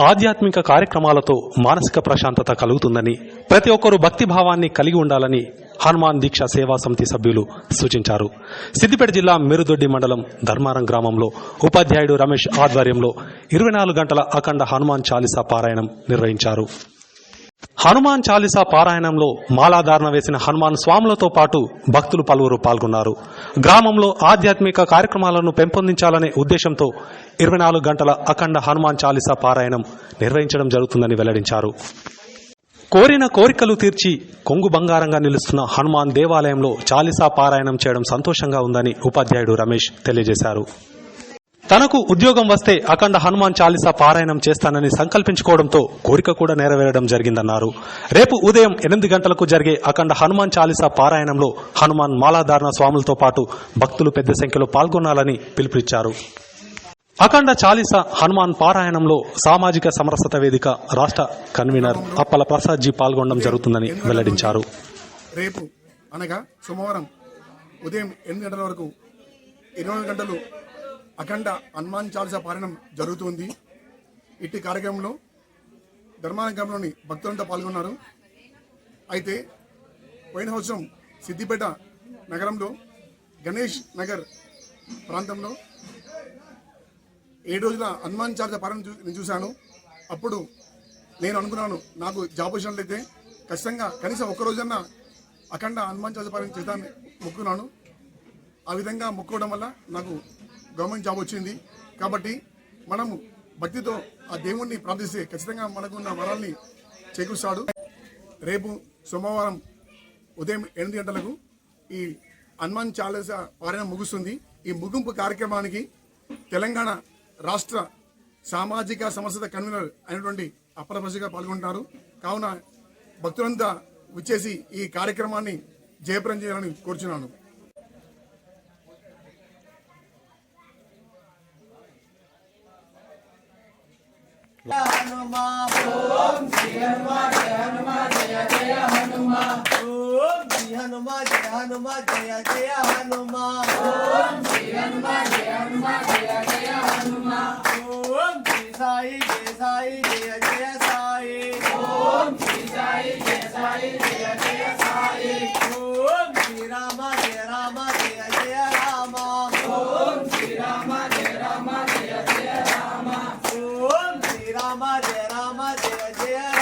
ఆధ్యాత్మిక కార్యక్రమాలతో మానసిక ప్రశాంతత కలుగుతుందని ప్రతి ఒక్కరూ భక్తి భావాన్ని కలిగి ఉండాలని హనుమాన్ దీక్ష సేవా సమితి సభ్యులు సూచించారు. సిద్దిపేట జిల్లా మెరుదొడ్డి మండలం ధర్మారం గ్రామంలో ఉపాధ్యాయుడు రమేష్ ఆధ్వర్యంలో ఇరవై నాలుగు గంటల అఖండ హనుమాన్ చాలీసా పారాయణం నిర్వహించారు. హనుమాన్ చాలీసా పారాయణంలో మాలాధారణ వేసిన హనుమాన్ స్వాములతో పాటు భక్తులు పలువురు పాల్గొన్నారు. గ్రామంలో ఆధ్యాత్మిక కార్యక్రమాలను పెంపొందించాలనే ఉద్దేశంతో ఇరవై నాలుగు గంటల అఖండ హనుమాన్ చాలీసా పారాయణం నిర్వహించడం జరుగుతుందని వెల్లడించారు. కోరిన కోరికలు తీర్చి కొంగు బంగారంగా నిలుస్తున్న హనుమాన్ దేవాలయంలో చాలీసా పారాయణం చేయడం సంతోషంగా ఉందని ఉపాధ్యాయుడు రమేష్ తెలియజేశారు. తనకు ఉద్యోగం వస్తే అఖండ హనుమాన్ చాలీసా పారాయణం చేస్తానని సంకల్పించుకోవడంతో కోరిక కూడా నెరవేరడం జరిగిందన్నారు. రేపు ఉదయం ఎనిమిది గంటలకు జరిగే అఖండ హనుమాన్ చాలీసా పారాయణంలో హనుమాన్ మాలాధారణ స్వాములతో పాటు భక్తులు పెద్ద సంఖ్యలో పాల్గొనాలని పిలుపునిచ్చారు. అఖండ చాలీస హనుమాన్ పారాయణంలో సామాజిక సమరసత వేదిక రాష్ట్ర కన్వీనర్ అప్పల ప్రసాద్ జీ పాల్గొనడం జరుగుతుందని వెల్లడించారు. రేపు అనగా సోమవారం ఉదయం ఎనిమిది గంటల వరకు ఇరవై గంటలు అఖండ హనుమాన్ చాలీసా పారాయణం జరుగుతుంది. ఇట్టి కార్యక్రమంలో ధర్మానగంలోని భక్తులంతా పాల్గొన్నారు. అయితే పోయిన సంవత్సరం సిద్దిపేట నగరంలో గణేష్ నగర్ ప్రాంతంలో ఏడు రోజుల హనుమాన్ చాలీసా పారాయణం చూ- నేను చూశాను. అప్పుడు నేను అనుకున్నాను నాకు జాబ్ వచ్చినట్లయితే ఖచ్చితంగా కనీసం ఒక్క రోజన్నా అఖండ హనుమాన్ చాలీసా పారాయణం చేద్దామని మొక్కున్నాను. ఆ విధంగా మొక్కోవడం వల్ల నాకు గవర్నమెంట్ జాబ్ వచ్చింది. కాబట్టి మనము భక్తితో ఆ దేవుణ్ణి ప్రార్థిస్తే ఖచ్చితంగా మనకున్న వరాల్ని చేకూరుస్తాడు. రేపు సోమవారం ఉదయం ఎనిమిది గంటలకు ఈ హనుమాన్ చాలీసా పారాయణం ముగుస్తుంది. ఈ ముగింపు కార్యక్రమానికి తెలంగాణ రాష్ట్ర సామాజిక సమస్యత కన్వీనర్ అయినటువంటి అప్పలపసిగా పాల్గొంటారు. కావున భక్తులంతా వచ్చేసి ఈ కార్యక్రమాన్ని జయప్రం చేయాలని కోరుచున్నాను. हनुमा ओम श्री हनुमा जय हनुमा जय जय हनुमा ओम श्री हनुमा जय हनुमा जय जय हनुमा ओम श्री हनुमा जय हनुमा जय जय हनुमा ओम श्री साई जय साई जय जय Rama, Jai Rama, Jai Jai